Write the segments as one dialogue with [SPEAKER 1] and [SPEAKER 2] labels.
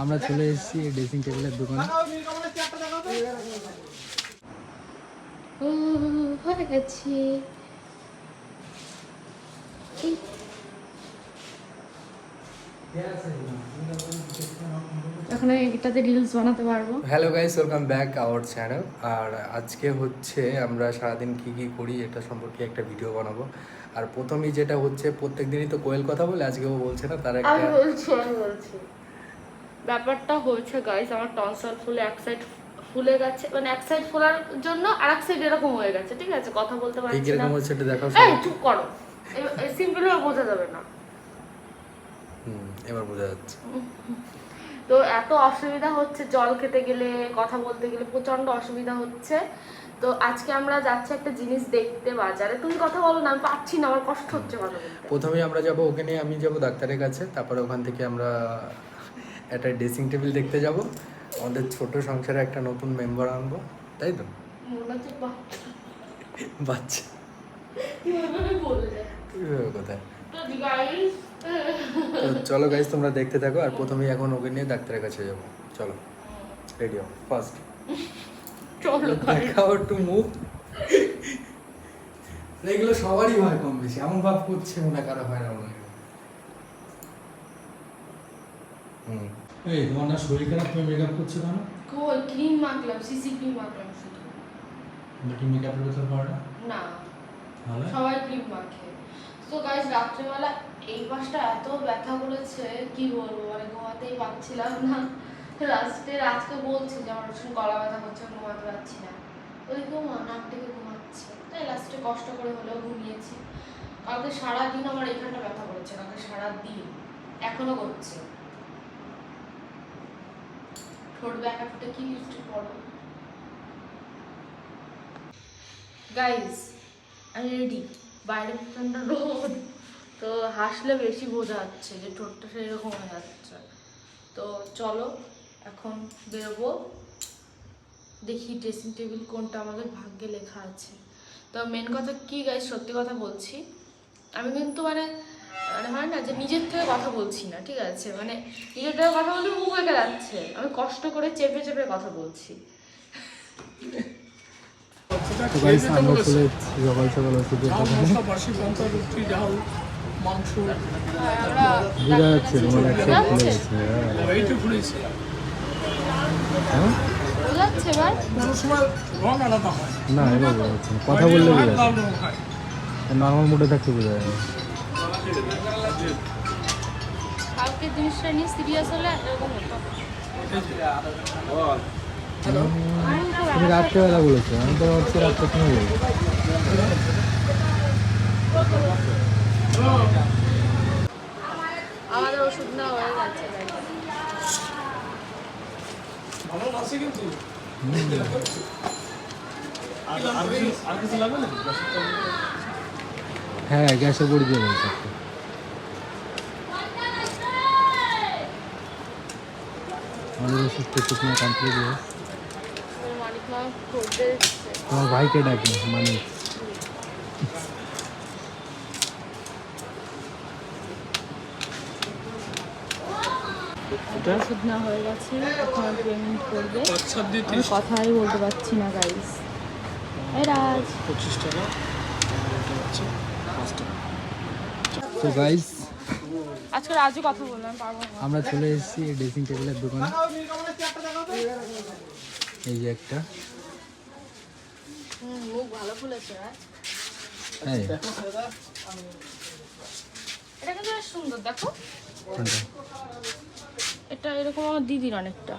[SPEAKER 1] আমরা চলে এসেছি ড্রেসিং টেবিলের দোকানে।
[SPEAKER 2] ও হয়ে গেছে। এখন আমি এটাতে রিলস বানাতে পারব।
[SPEAKER 1] Hello guys welcome back our channel আর আজকে হচ্ছে আমরা সারাদিন কি কি করি এটা সম্পর্কে একটা ভিডিও বানাবো। আর প্রথমেই যেটা হচ্ছে প্রত্যেক দিনই তো কোয়েল কথা বলে আজকেও বলছে না তার একটা
[SPEAKER 2] বলছি। ব্যাপারটা হয়েছে গাইস আমার টনসাল ফুলে এক সাইড ফুলে গেছে মানে এক সাইড ফোলার জন্য আর এক সাইড এরকম হয়ে গেছে ঠিক আছে? কথা বলতে পারছি না।
[SPEAKER 1] কীরকম হচ্ছে এটা দেখাও
[SPEAKER 2] এই চুপ করো। সিম্পল ভাবে বোঝা যাবে না।
[SPEAKER 1] হুম এবার বোঝা যাচ্ছে।
[SPEAKER 2] তো এত অসুবিধা হচ্ছে জল খেতে গেলে কথা বলতে গেলে প্রচণ্ড অসুবিধা হচ্ছে। তো আজকে আমরা যাচ্ছি একটা জিনিস দেখতে বাজারে। তুমি কথা বলো না আমি পাচ্ছি না আমার কষ্ট হচ্ছে কথা বলতে।
[SPEAKER 1] প্রথমেই আমরা যাব ওখানে আমি যাব ডাক্তারের কাছে তারপরে ওখান থেকে আমরা একটা ড্রেসিং টেবিল দেখতে যাব। আমাদের ছোট সংসারে একটা নতুন মেম্বার আনব তাই তো?
[SPEAKER 2] বাচ্চা।
[SPEAKER 1] কোথায়? চলো গাইজ তোমরা দেখতে থাকো আর প্রথমেই এখন ওকে নিয়ে ডাক্তারের কাছে যাব। চলো রেডি হও ফার্স্ট
[SPEAKER 2] চলো guys।
[SPEAKER 1] দেখাও একটু মুখ। এগুলো সবারই হয় কম বেশি এমন ভাব করছে মনে কারও হয় না মনে হয় হুম
[SPEAKER 3] এই তোমার না শরীর খারাপ? তুমি মেকআপ করছ কেন?
[SPEAKER 2] কই ক্রিম মাখলাম সিসি ক্রিম মাখলাম শুধু।
[SPEAKER 3] তুমি কি মেকআপের ভেতর পারো না?
[SPEAKER 2] না। সবাই ক্রিম মাখে। তো গাইস রাত্রেবেলা এই পাশটা এত ব্যথা করেছে কি বলব? মানে ঘুমাতেই পারছিলাম না। লাস্টে আজকে বলছি যে আমার ভীষণ গলা ব্যথা করছে ঘুমাতে পারছি না। ওই ঘুমা নাক থেকে ঘুমাচ্ছে। তাই লাস্টে কষ্ট করে হলেও ঘুমিয়েছি। কালকে সারাদিন আমার এখানটা ব্যথা করেছে কালকে সারাদিন। এখনও করছে। ব্যাকা ঠোঁটে কি লিপস্টিক পরো গাইস আমি রেডি বাইরে প্রচণ্ড রোদ, তো হাসলে বেশি বোঝা যাচ্ছে যে ঠোঁটটা সেরকম হয়ে যাচ্ছে। তো চলো, এখন বেরোবো। দেখি ড্রেসিং টেবিল কোনটা আমাদের ভাগ্যে লেখা আছে। তো মেন কথা কি গাইস সত্যি কথা বলছি। আমি কিন্তু মানে মানে হয় না যে নিজের থেকে কথা বলছি না ঠিক আছে? মানে নিজের থেকে কথা বলতে মুখ বেঁকে যাচ্ছে। আমি কষ্ট করে চেপে চেপে কথা বলছি।
[SPEAKER 3] মাংস।
[SPEAKER 1] এক হ্যাঁ।
[SPEAKER 3] আলাদা হয়।
[SPEAKER 1] না। কথা বললে
[SPEAKER 3] হয়।
[SPEAKER 1] নর্মাল মোডে থাকতে বোঝা যায় না।
[SPEAKER 2] কালকে জিনিসটা নিয়ে সিরিয়াস হলে এরকম হতো
[SPEAKER 1] তুমি রাত্রেবেলা বলেছ আমি তো হচ্ছে রাত্রে সময় বলব
[SPEAKER 2] আমাদের ওষুধ নেওয়া হয়ে যাচ্ছে
[SPEAKER 3] ভালো আছে কিন্তু আর আর আর কিছু লাগবে না
[SPEAKER 1] হ্যাঁ গ্যাসে পড়ে দিয়ে আমাদের কমপ্লিট হয়ে
[SPEAKER 2] এসছে।
[SPEAKER 1] তোমার ভাইকে ডাকি মানে
[SPEAKER 2] ওষুধ নেওয়া হয়ে গেছে এখন পেমেন্ট করবে। আমি কথাই বলতে পারছি না গাইস এই রাজ।
[SPEAKER 3] পঁচিশ টাকা এটা হচ্ছে পাঁচ টাকা
[SPEAKER 1] তো গাইস
[SPEAKER 2] আজকে রাজু কথা বললাম পারব না
[SPEAKER 1] আমরা চলে এসেছি ড্রেসিং টেবিলের দোকানে। এই যে একটা।
[SPEAKER 2] হুম, মুখ ভালো ফুলেছে
[SPEAKER 1] হ্যাঁ?
[SPEAKER 2] এটা কিন্তু সুন্দর দেখো। এটা এরকম আমার দিদির অনেকটা।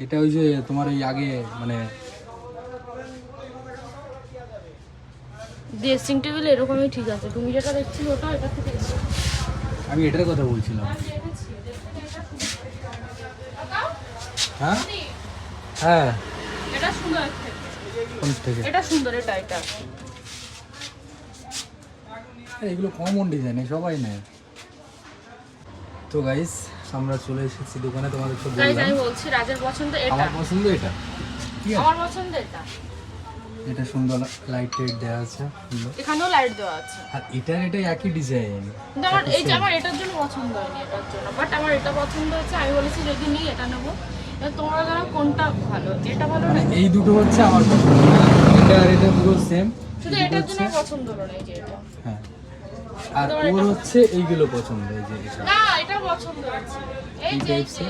[SPEAKER 1] এটা ওই যে তোমার ওই আগে মানে
[SPEAKER 2] ড্রেসিং টেবিল এরকমই ঠিক আছে। তুমি যেটা দেখছিলে ওটা এটা থেকে
[SPEAKER 1] আমি এটার কথা বলছিলাম। হ্যাঁ? হ্যাঁ।
[SPEAKER 2] এটা সুন্দর এটা সুন্দর এটা এটা।
[SPEAKER 1] এগুলো কমন ডিজাইন সবাই নেয়। তো গাইস আমরা চলে এসেছি দোকানে তোমাদের তো বললাম।
[SPEAKER 2] আমি বলছি রাজের পছন্দ এটা।
[SPEAKER 1] আমার পছন্দ এটা।
[SPEAKER 2] আমার পছন্দ এটা।
[SPEAKER 1] এটা সুন্দর লাইট টাইট দেওয়া আছে
[SPEAKER 2] এখানেও লাইট দেওয়া আছে।
[SPEAKER 1] আর এটার এটা একই ডিজাইন
[SPEAKER 2] কিন্তু আমার এই যে আমার এটার জন্য পছন্দ হয়নি এটার জন্য। বাট আমার এটা পছন্দ হচ্ছে আমি বলেছি যদি নিই এটা নেব। তোমরা কোনটা ভালো এটা ভালো না।
[SPEAKER 1] এই দুটো হচ্ছে আমার পছন্দ। এটা আর এটা পুরো সেম
[SPEAKER 2] শুধু এটার জন্য পছন্দ হলো না এই যে এটা।
[SPEAKER 1] হ্যাঁ। আর ওর হচ্ছে এইগুলো পছন্দ এই যে এটা।
[SPEAKER 2] না এটা পছন্দ যে এই যে।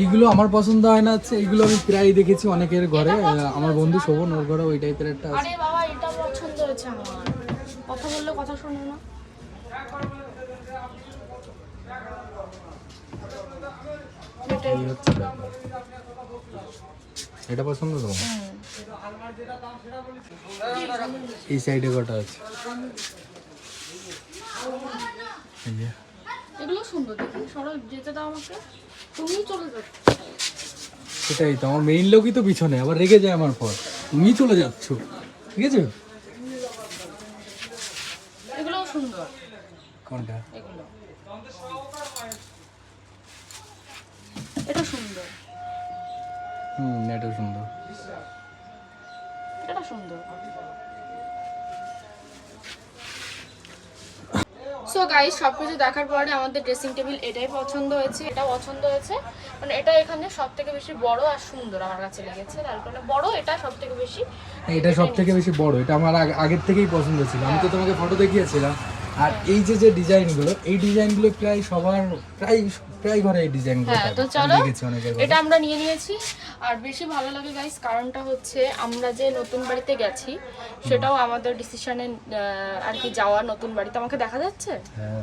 [SPEAKER 1] এইগুলো আমার পছন্দ হয় না হচ্ছে এইগুলো আমি প্রায় দেখেছি অনেকের ঘরে আমার বন্ধু শোভন ওর ঘরে ওই টাইপের একটা আছে।
[SPEAKER 2] আরে বাবা এটা পছন্দ হয়েছে আমার। কথা বললে কথা শোনো না।
[SPEAKER 1] এই হচ্ছে ব্যাপার। এটা পছন্দ তো?
[SPEAKER 2] হুম।
[SPEAKER 1] এই সাইডে কটা আছে?
[SPEAKER 2] এগুলো সুন্দর দেখি সরল যেতে দাও আমাকে। তুমি চলে যাচ্ছ।
[SPEAKER 1] সেটাই তো আমার মেইন লোকই তো পিছনে আবার রেগে যায় আমার পর। তুমি চলে যাচ্ছ ঠিক আছে?
[SPEAKER 2] এগুলোও সুন্দর।
[SPEAKER 1] কোনটা?
[SPEAKER 2] এগুলো। এটা সুন্দর।
[SPEAKER 1] হুম এটা সুন্দর।
[SPEAKER 2] এটা সুন্দর। সো গাইস সব কিছু দেখার পরে আমাদের ড্রেসিং টেবিল এটাই পছন্দ হয়েছে এটা পছন্দ হয়েছে। মানে এটা এখানে সব থেকে বেশি বড় আর সুন্দর আমার কাছে লেগেছে। তার কারণে বড় এটা সব থেকে বেশি
[SPEAKER 1] এটা সব থেকে বেশি বড় এটা আমার আগ- আগের থেকেই পছন্দ ছিল। আমি তো তোমাকে ফটো দেখিয়েছিলাম। আর এই যে যে ডিজাইনগুলো এই ডিজাইনগুলো প্রায় সবার প্রায় প্রায় ঘরে এই ডিজাইনগুলো
[SPEAKER 2] হ্যাঁ তো। চলো। এটা আমরা নিয়ে নিয়েছি। আর বেশি ভালো লাগে গাইস কারণটা হচ্ছে আমরা যে নতুন বাড়িতে গেছি সেটাও আমাদের ডিসিশনে আর কি যাওয়া নতুন বাড়িতে। আমাকে দেখা যাচ্ছে?
[SPEAKER 1] হ্যাঁ।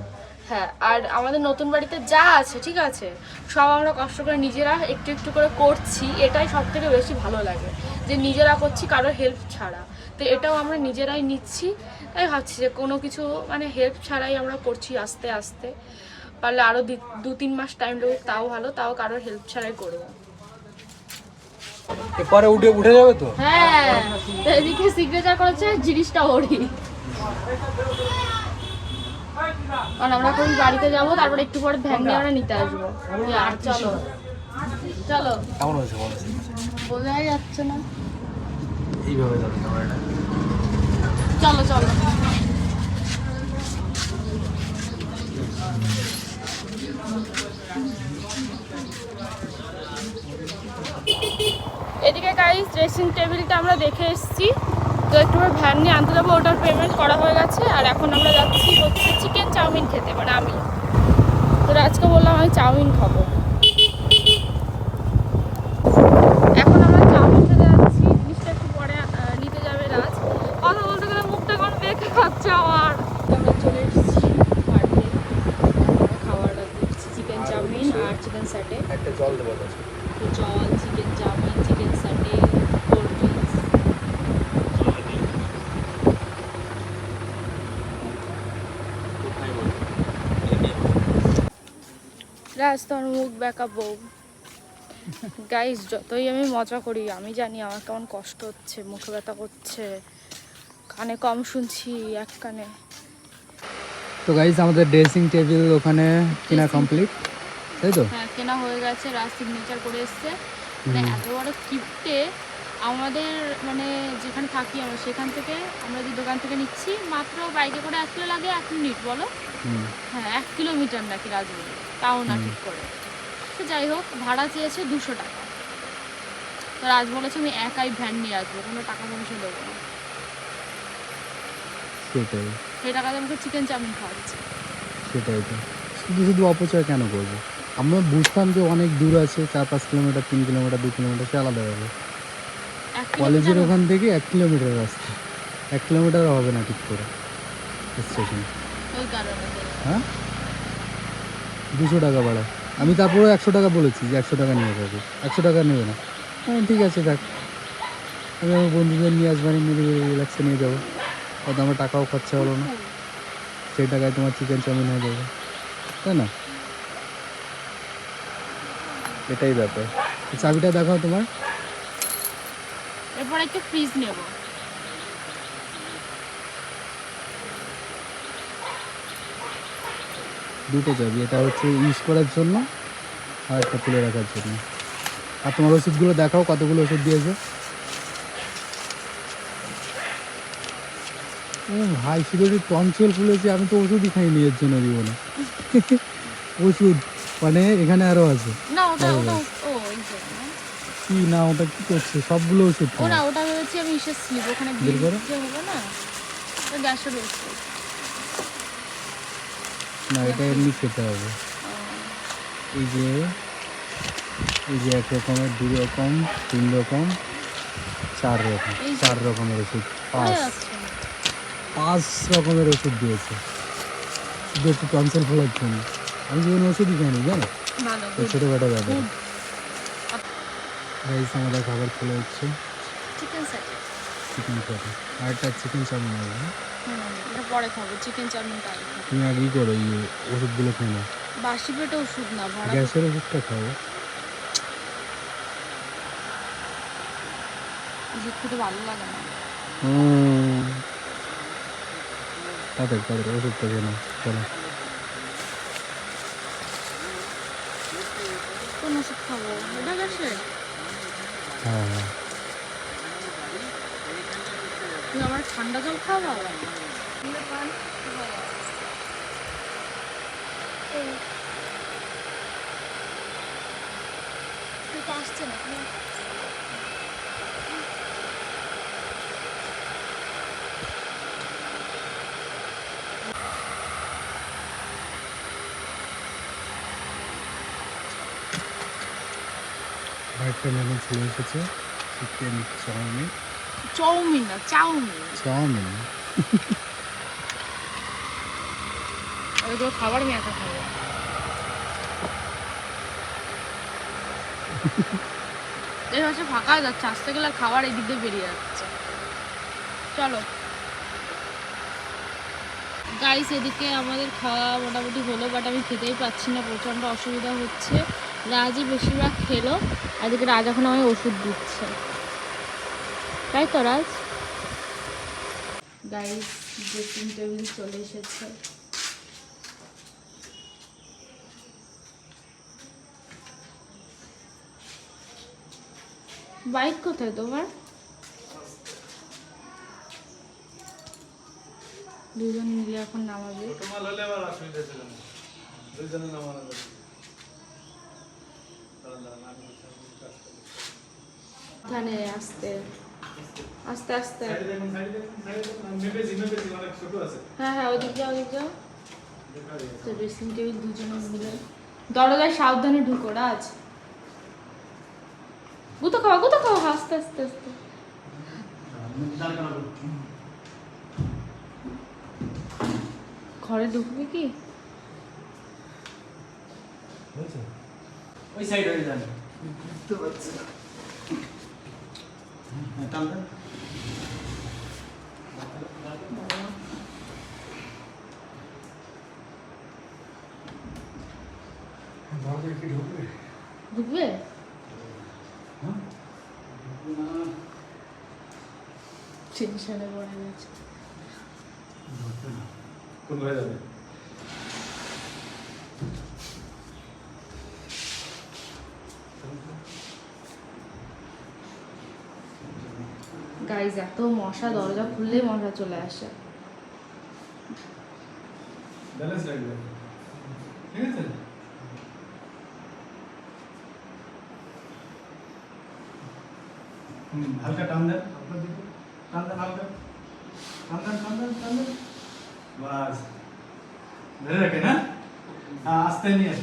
[SPEAKER 2] হ্যাঁ আর আমাদের নতুন বাড়িতে যা আছে ঠিক আছে সব আমরা কষ্ট করে নিজেরা একটু একটু করে করছি। এটাই সব থেকে বেশি ভালো লাগে যে নিজেরা করছি কারোর হেল্প ছাড়া। তো এটাও আমরা নিজেরাই নিচ্ছি। তাই ভাবছি যে কোনো কিছু মানে হেল্প ছাড়াই আমরা করছি আস্তে আস্তে। পারলে আরও দু তিন মাস টাইম লাগুক তাও ভালো তাও কারোর হেল্প ছাড়াই করব।
[SPEAKER 1] পরে উঠে উঠে যাবে তো?
[SPEAKER 2] হ্যাঁ এদিকে সিগনেচার করেছে জিনিসটা ওরই। কারণ আমরা কোন বাড়িতে যাব তারপরে একটু পরে ভ্যান নিয়ে আমরা নিতে আসব। আর চলো। চলো।
[SPEAKER 1] কেমন হয়েছে
[SPEAKER 2] বোঝাই যাচ্ছে না।
[SPEAKER 1] এইভাবে যাবে
[SPEAKER 2] চলো চলো। এদিকে গাইস ড্রেসিং টেবিলটা আমরা দেখে এসেছি। তো একটু ভ্যান নিয়ে আনতে যাব, ওটার পেমেন্ট করা হয়ে গেছে। আর এখন আমরা যাচ্ছি হচ্ছে চিকেন চাউমিন খেতে মানে আমি। তো আজকে বললাম আমি চাউমিন খাব। এখন আমরা চাউমিন খেতে যাচ্ছি, জিনিসটা একটু পরে নিতে যাবে রাজ। কথা বলতে গেলে মুখটা কোন দেখে খাচ্ছে আমার। আমরা চলে এসেছি বাড়িতে খাওয়ার চিকেন চাউমিন আর চিকেন স্যাটে।
[SPEAKER 1] একটা জল দেবো।
[SPEAKER 2] জল chicken chowmein chicken satay cold drinks. Raj তোমার মুখ বেঁকা বউ। গাইস যতই আমি মজা করি আমি জানি আমার কেমন কষ্ট হচ্ছে মুখে ব্যথা করছে। কানে কম শুনছি এক কানে।
[SPEAKER 1] তো গাইজ আমাদের ড্রেসিং টেবিল ওখানে কেনা কমপ্লিট তাই তো?
[SPEAKER 2] হ্যাঁ কেনা হয়ে গেছে রাজ সিগনেচার করে এসছে। মানে এত বড় কিপ্টে আমাদের মানে যেখানে থাকি আমরা সেখান থেকে আমরা যে দোকান থেকে নিচ্ছি মাত্র বাইকে করে এক কিলো লাগে এক মিনিট বলো? হ্যাঁ এক কিলোমিটার নাকি রাজবাড়ি তাও না ঠিক করে। তো যাই হোক ভাড়া চেয়েছে দুশো টাকা। তো রাজ বলেছে আমি একাই ভ্যান নিয়ে আসব কোনো টাকা পয়সা দেবো না।
[SPEAKER 1] সেটাই।
[SPEAKER 2] সেই টাকাতে আমাকে চিকেন চাউমিন খাওয়াচ্ছে।
[SPEAKER 1] সেটাই তো। শুধু শুধু অপচয় কেন করব? আমরা বুঝতাম যে অনেক দূর আছে চার পাঁচ কিলোমিটার তিন কিলোমিটার দু কিলোমিটার সে আলাদা হবে কলেজের ওখান থেকে এক কিলোমিটার রাস্তা। এক কিলোমিটার হবে না ঠিক করে। স্টেশন। হ্যাঁ? দুশো টাকা ভাড়া। আমি তারপরে একশো টাকা বলেছি যে একশো টাকা নিয়ে যাবে। একশো টাকা নেবে না। হ্যাঁ ঠিক আছে দেখ আমি আমার বন্ধুদের নিয়ে আসবানি মেরে রিল্যাক্সে নিয়ে যাব। হয়তো আমার টাকাও খরচা হলো না। সেই টাকায় তোমার চিকেন চাউমিন হয়ে যাবে। তাই না? এটাই ব্যাপার। চাবিটা দেখাও তোমার।
[SPEAKER 2] এরপর একটা ফ্রিজ নেব।
[SPEAKER 1] দুটো চাবি এটা হচ্ছে ইউজ করার জন্য আর একটা তুলে রাখার জন্য। আর তোমার ওষুধগুলো দেখাও কতগুলো ওষুধ দিয়েছে। ভাই একটু টনসিল ফুলেছে আমি তো ওষুধই খাইনি এর জন্য জীবনে। ওষুধ মানে এখানে আরও আছে? কি না ওটা কি করছে? সবগুলো ওষুধ
[SPEAKER 2] ও না ওটা ভেবেছি আমি স্লিপ ওখানে
[SPEAKER 1] করো।
[SPEAKER 2] যে হবে না ওটা গ্যাসের ওষুধ
[SPEAKER 1] না এটা এমনি খেতে হবে। এই যে এই যে এক রকমের দু রকম তিন রকম চার রকম চার রকমের ওষুধ পাঁচ। পাঁচ রকমের ওষুধ দিয়েছে। শুধু একটু টনসিল ফোলার জন্য। আমি জীবনে ওষুধই খাইনি জানো? তো ছোটোখাটো ব্যাপার
[SPEAKER 2] Good.
[SPEAKER 1] রাইস আমাদের খাবার চলে হচ্ছে
[SPEAKER 2] চিকেন
[SPEAKER 1] চিকেন খাবে আর একটা চিকেন চাউমিন হবে হ্যাঁ?
[SPEAKER 2] এটা পরে খাব। চিকেন চাউমিনটা আগে
[SPEAKER 1] তুমি আগেই করো এই ওষুধগুলো খেয়ে নাও।
[SPEAKER 2] বাসি পেটে ওষুধ না
[SPEAKER 1] গ্যাসের ওষুধটা খাও।
[SPEAKER 2] ওষুধ খেতে ভালো লাগে না।
[SPEAKER 1] তাদের তাদের চলো।
[SPEAKER 2] কোন ওষুধ খাব? এটা গ্যাসের
[SPEAKER 1] হ্যাঁ হ্যাঁ।
[SPEAKER 2] ঠান্ডা জল খাওয়া? আসছে না
[SPEAKER 1] মেনু চলে এসেছে। Chicken chowmein.
[SPEAKER 2] চাউমিন না চাউমিন।
[SPEAKER 1] চাউমিন।
[SPEAKER 2] ওইগুলো খাবার আমি একা খাব। এই হচ্ছে ফাঁকা যাচ্ছে আসতে গেলে খাবার এই দিক বেরিয়ে যাচ্ছে। চলো। গাইস এদিকে আমাদের খাওয়া মোটামুটি হলো বাট আমি খেতেই পাচ্ছি না প্রচণ্ড অসুবিধা হচ্ছে। রাজই বেশিরভাগ খেলো। এদিকে রাজ এখন আমায় ওষুধ দিচ্ছে। তাই তো রাজ? গাইস ড্রেসিং টেবিল চলে এসেছে। বাইক কোথায় তোমার? দুজন মিলে এখন নামাবে।
[SPEAKER 3] তোমার হলে আবার অসুবিধা ছিল না। দুইজনে নামানো যাবে। মেপেছি, অনেক ছোট আছে।
[SPEAKER 2] হ্যাঁ হ্যাঁ ওদিক যাও ওদিক যাও। তো ড্রেসিং টেবিল দুজনে মিলে। দরজায় সাবধানে ঢুকো রাজ। গুতো খাওয়া গুতো খাওয়া আস্তে আস্তে আস্তে। ঘরে ঢুকবে কি?
[SPEAKER 3] ওই সাইড হয়ে যান বুঝতে পারছি না। হ্যাঁ, টান দেন। দরজায় কি ঢুকবে?
[SPEAKER 2] ঢুকবে? টেনশনে পড়ে গেছে।
[SPEAKER 3] কোন ঘরে যাবে
[SPEAKER 2] গাইজ এত মশা দরজা খুললেই মশা চলে আসে।
[SPEAKER 3] ব্যালেন্স ঠিক আছে? হালকা টান দেন। আপনার দিকে। টান দেন হালকা। টান দেন টান দেন টান দেন। বাস। ধরে রাখেন হ্যাঁ? হ্যাঁ, আস্তে নিয়ে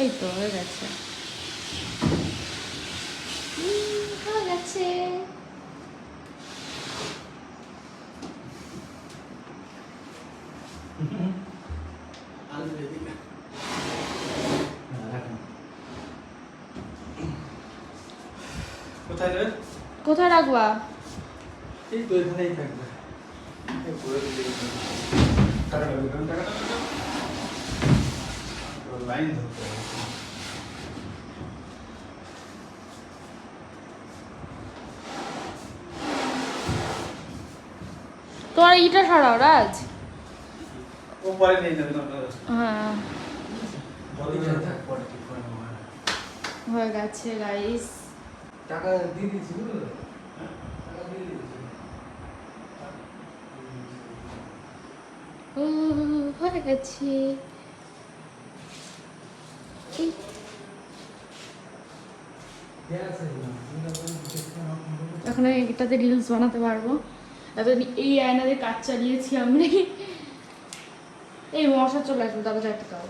[SPEAKER 2] এই তো হয়ে গেছে। হয়ে গেছে।
[SPEAKER 3] কোথায়
[SPEAKER 2] কোথায় রাখবা?
[SPEAKER 3] এই তো এখানেই থাকবে। এই লাইন ধরতে
[SPEAKER 2] তোমার ইটা সরাও রাজ। হ্যাঁ।
[SPEAKER 3] হয়ে
[SPEAKER 2] গেছে হয়ে? গেছে। এখন এটাতে রিলস বানাতে পারব। এতদিন এই আয়না দিয়ে কাজ চালিয়েছি আমি। এই মশা চলে আসবে দরজা একটা দাও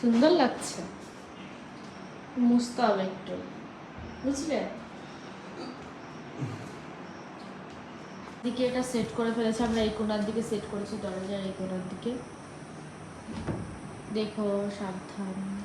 [SPEAKER 2] সুন্দর লাগছে। মুছতে হবে একটু। বুঝলে? দিকে এটা সেট করে ফেলেছি, আমরা এই কোনার দিকে সেট করেছি, দরজার এই কোনার দিকে। দেখো, সাবধান।